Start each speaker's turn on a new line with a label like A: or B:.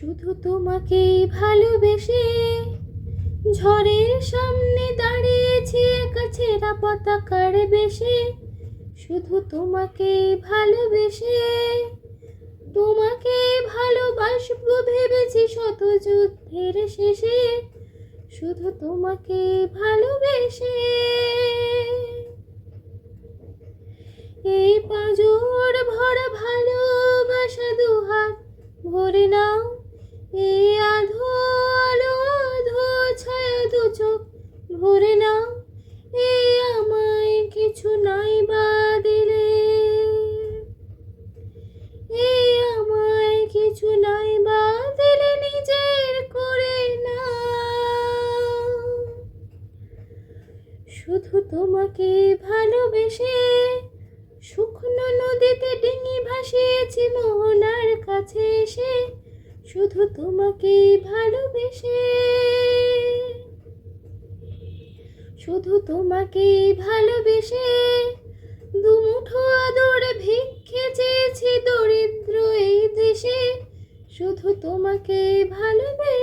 A: শুধু তোমাকেই ভালোবেসে ঝড়ের সামনে দাঁড়িয়েছি একা ছেঁড়া পতাকার বেশে। শুধু তোমাকেই ভালোবেসে তোমাকে ভালোবাসবো ভেবেছি শত যুদ্ধের শেষে। শুধু তোমাকে ভালোবেসে। এই পাঁজর ভরা ভালোবাসা চোখ নাও এই আমায় কিছু নাই বা দিলে। এই আমায় কিছু নাই বা দিলে নিজের করে না। শুধু তোমাকে ভালোবেসে শুকনো নদীতে ডিঙি ভাসিয়েছি, মোহনার কাছে এসে শুধু তোমাকে ভালোবেসে। শুধু তোমাকেই ভালোবেসে দুমুঠো আদর ভিক্ষে চেয়েছি দরিদ্র এই দেশে। শুধু তোমাকে ভালোবেসে